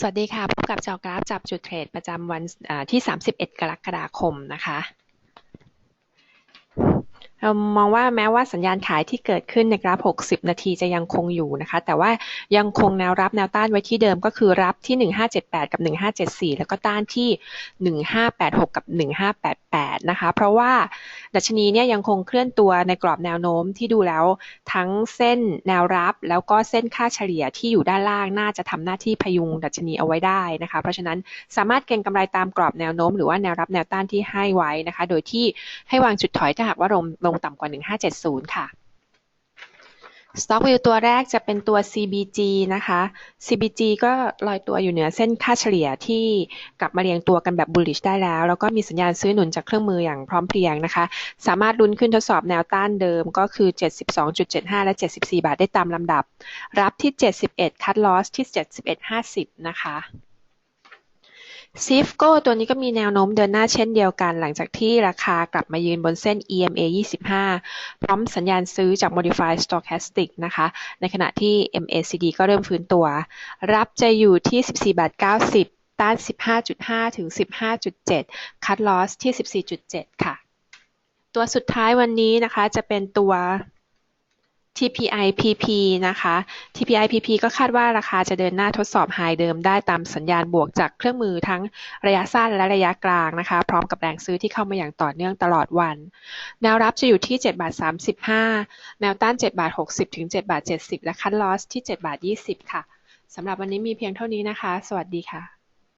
สวัสดีค่ะ พบกับจอกราฟจับจุดเทรดประจำวันที่ 31 กรกฎาคมนะคะ เรามองว่าแม้ว่าสัญญาณขายที่เกิดขึ้นในกราฟ 60 นาทีจะยังคงอยู่นะคะ แต่ว่ายังคงแนวรับแนวต้านไว้ที่เดิมก็คือรับที่ 1578 กับ 1574 แล้วก็ต้านที่ 1586 กับ 1588 นะคะ เพราะว่า ดัชนีเนี่ยยังคงเคลื่อนตัวในกรอบแนวโน้มที่ดูแล้ว ทั้งเส้นแนวรับ แล้วก็เส้นค่าเฉลี่ยที่อยู่ด้านล่างน่าจะทำหน้าที่พยุงดัชนีเอาไว้ได้นะคะ เพราะฉะนั้นสามารถเก็งกำไรตามกรอบแนวโน้ม หรือว่าแนวรับแนวต้านที่ให้ไว้นะคะ โดยที่ให้วางจุดถอยถ้าหากว่าลงลงต่ำกว่า 1570 ค่ะ Stock View ตัวแรกจะเป็นตัว CBG นะคะ CBG ก็ลอยตัวอยู่เหนือเส้นค่าเฉลี่ยที่กลับมาเรียงตัวกันแบบ bullish ได้แล้ว แล้วก็มีสัญญาณซื้อหนุนจากเครื่องมืออย่างพร้อมเพรียงนะคะ สามารถลุ้นขึ้นทดสอบแนวต้านเดิมก็คือ 72.75 และ 74 บาทได้ตามลำดับ รับที่ 71 คัดลอสที่ 71.50 นะคะ ซิฟโก้ตัวนี้ก็มีแนวโน้มเดินหน้าเช่นเดียวกัน หลังจากที่ราคากลับมายืนบนเส้น EMA 25 พร้อมสัญญาณซื้อจาก Modified Stochastic นะคะ ในขณะที่ MACD ก็เริ่มฟื้นตัว รับจะอยู่ที่ 14บาท90 ต้าน 15.5 ถึง 15.7 คัดลอสที่ 14.7 ค่ะ ตัวสุดท้ายวันนี้นะคะจะเป็นตัว TPI PP นะคะ TPI PP ก็คาดว่าราคาจะเดินหน้าทดสอบไฮเดิมได้ตามสัญญาณบวกจากเครื่องมือทั้งระยะสั้นและระยะกลางนะคะ พร้อมกับแรงซื้อที่เข้ามาอย่างต่อเนื่องตลอดวัน แนวรับจะอยู่ที่7บาท35 แนวต้าน7บาท60 ถึง7บาท70 และคัทลอสที่7บาท20 ค่ะ สำหรับวันนี้มีเพียงเท่านี้นะคะ สวัสดีค่ะ